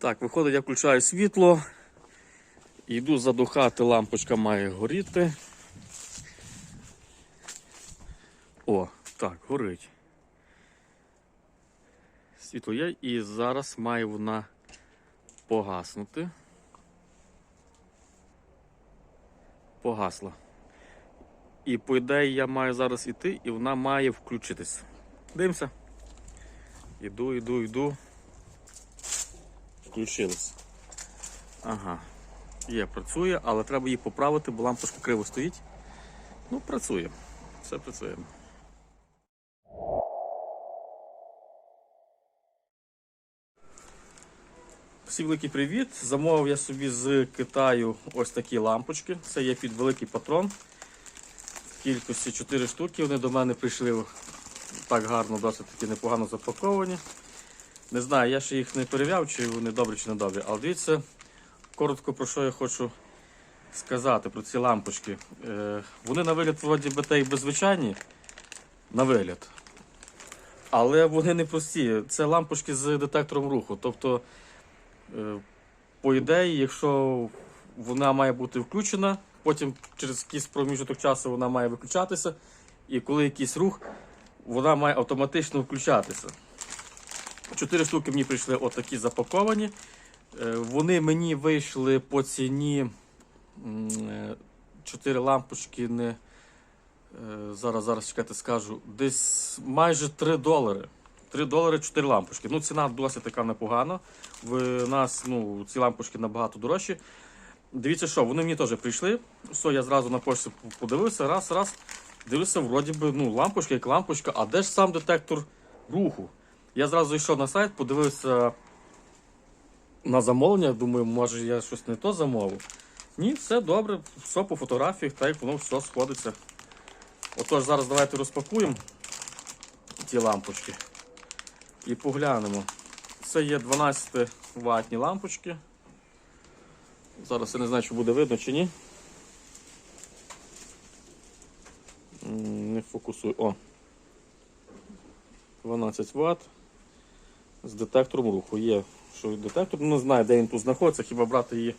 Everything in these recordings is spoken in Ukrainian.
Так, виходить, я включаю світло. Йду задухати, лампочка має горіти. О, так, горить. Світло є і зараз має вона погаснути. Погасла. І по ідеї я маю зараз іти, і вона має включитись. Дивимося. Іду, іду, іду. Включилась. Ага. Є, працює, але треба її поправити, бо лампочка криво стоїть. Ну, працює. Все працює. Всім великий привіт! Замовив я собі з Китаю ось такі лампочки. Це є під великий патрон. В кількості 4 штуки. Вони до мене прийшли так гарно, досить таки непогано запаковані. Не знаю, я ще їх не перев'яв, чи вони добрі, чи не добрі. Але дивіться, коротко про що я хочу сказати про ці лампочки. Е, вони на вигляд вроді би та беззвичайні. На вигляд. Але вони не прості. Це лампочки з детектором руху. Тобто, е, по ідеї, якщо вона має бути включена, потім через якийсь проміжок часу вона має виключатися, і коли якийсь рух, вона має автоматично включатися. Чотири штуки мені прийшли отакі запаковані. Е, Вони мені вийшли по ціні м, е, лампочки. Не, е, зараз, зараз чекайте, скажу. Десь майже 3 долари. 3 долари 4 лампочки. Ну, ціна досить така непогана. В нас ну, ці лампочки набагато дорожчі. Дивіться, що вони мені теж прийшли. Все, я зразу на почті подивився, раз, раз. Дивлюся, вроді би, ну, лампочка як лампочка, а де ж сам детектор руху? Я зразу йшов на сайт, подивився на замовлення. Думаю, може я щось не то замовив. Ні, все добре, все по фотографіях, так як воно все сходиться. Отож, зараз давайте розпакуємо ті лампочки і поглянемо. Це є 12 ватні лампочки. Зараз я не знаю, чи буде видно чи ні. Не фокусую. О. 12 Вт з детектором руху. Є що детектор, ну, не знаю, де він тут знаходиться, хіба брати її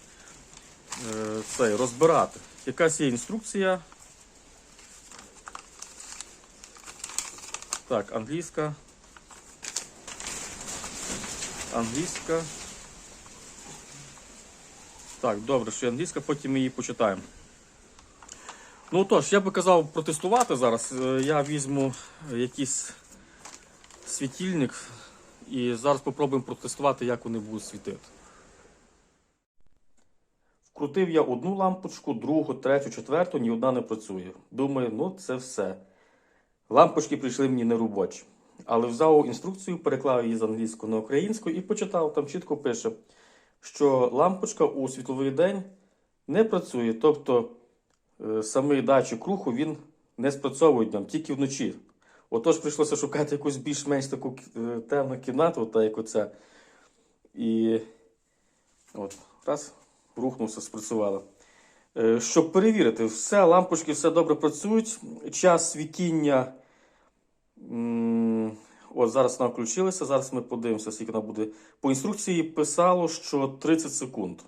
е, цей, розбирати. Якась є інструкція. Так, англійська. Англійська. Так, добре, що є англійська, потім ми її почитаємо. Ну тож, я би казав протестувати зараз. Е, Я візьму якийсь світильник і зараз спробуємо протестувати, як вони будуть світити. Вкрутив я одну лампочку, другу, третю, четверту, ні одна не працює. Думаю, ну це все. Лампочки прийшли мені не робочі. Але взяв інструкцію, переклав її з англійської на українську і почитав. Там чітко пише, що лампочка у світловий день не працює. Тобто е, самий датчик руху він не спрацьовує днем, тільки вночі. Отож прийшлося шукати якусь більш-менш таку е, темну кімнату, та як оця. І от, раз, рухнувся, спрацювало. Е, Щоб перевірити, все, лампочки все добре працюють. Час світіння. От зараз вона включилася. Зараз ми подивимося, скільки вона буде. По інструкції писало, що 30 секунд.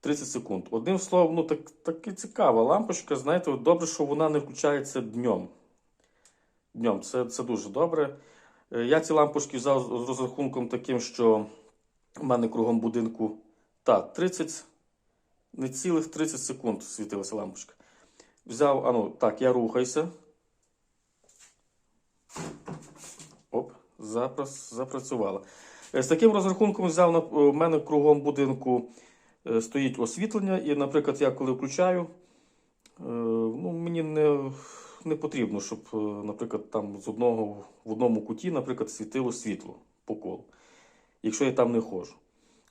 30 секунд. Одним словом, ну так, таки цікава лампочка. Знаєте, добре, що вона не включається днем. Днем, це, це дуже добре. Е, Я ці лампочки взяв з розрахунком таким, що в мене кругом будинку так, 30, не цілих 30 секунд світилася лампочка. Взяв, а ну, так, я рухаюся. Оп, запрацювала. Е, З таким розрахунком взяв на в мене кругом будинку е, стоїть освітлення, і, наприклад, я коли включаю, е, ну, мені не, не потрібно, щоб, е, наприклад, там з одного в одному куті, наприклад, світило світло по колу, якщо я там не ходжу.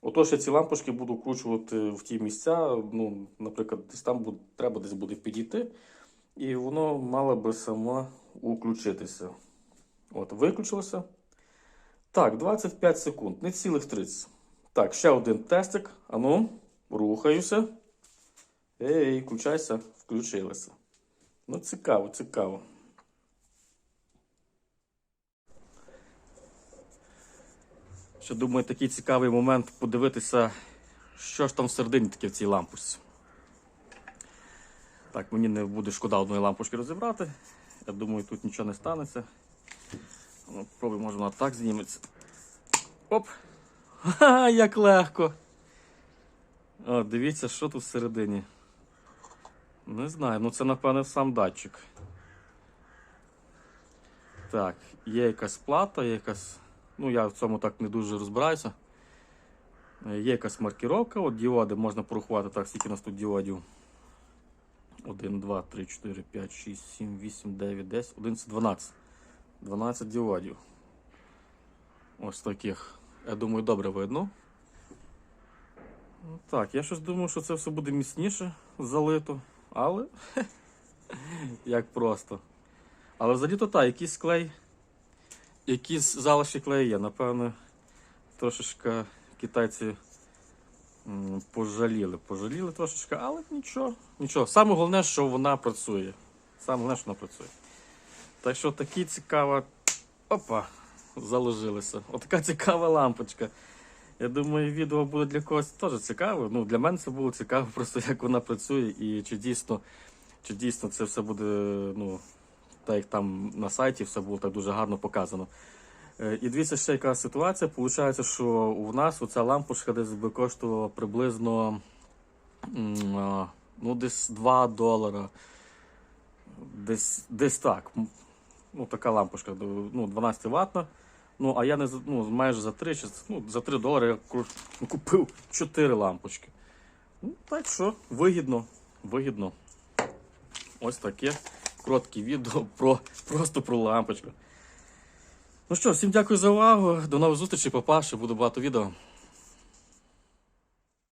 Отож, я ці лампочки буду вкручувати в ті місця. Ну, наприклад, десь там буде, треба десь буде підійти, і воно мало би само включитися. От, виключилося. Так, 25 секунд, не цілих 30. Так, ще один тестик. Ану, рухаюся. Ей, включайся, включилося. Ну, цікаво, цікаво. Ще думаю, такий цікавий момент подивитися, що ж там всередині таке в цій лампочці. Так, мені не буде шкода одної лампочки розібрати. Я думаю, тут нічого не станеться. Ну, Пробуй, може вона так зніметься. Оп! Ха, як легко! О, дивіться, що тут всередині. Не знаю, ну це напевне сам датчик. Так, є якась плата, є якась. Ну, я в цьому так не дуже розбираюся. Е, Є якась маркіровка, от діоди можна порахувати так, скільки у нас тут діодів. 1, 2, 3, 4, 5, 6, 7, 8, 9, 10, 11, 12. 12 діодів. Ось таких. Я думаю, добре видно. Ну, Так, я щось думав, що це все буде міцніше залито, але як просто. Але взагалі то так, якийсь клей, якісь залишки клею є. Напевно, трошечки китайці пожаліли. Пожаліли трошечки, але нічого. Нічого. Саме головне, що вона працює. Саме головне, що вона працює. Так що такі цікава. Опа! Заложилися. Отака цікава лампочка. Я думаю, відео буде для когось теж цікаве. Ну, для мене це було цікаво, просто як вона працює і чи дійсно, чи дійсно це все буде, ну, так як там на сайті все було так дуже гарно показано. Е, І дивіться, ще яка ситуація. Получається, що у нас оця лампочка десь би коштувала приблизно ну, десь 2 долара. Десь, десь так. Ну, така лампочка, ну, 12 ватна. Ну, а я не ну, майже за 3, ну, за 3 долари я купив 4 лампочки. Ну, так що, вигідно, вигідно. Ось таке коротке відео про, просто про лампочку. Ну що, всім дякую за увагу. До нових зустрічей, папа, ще буде багато відео.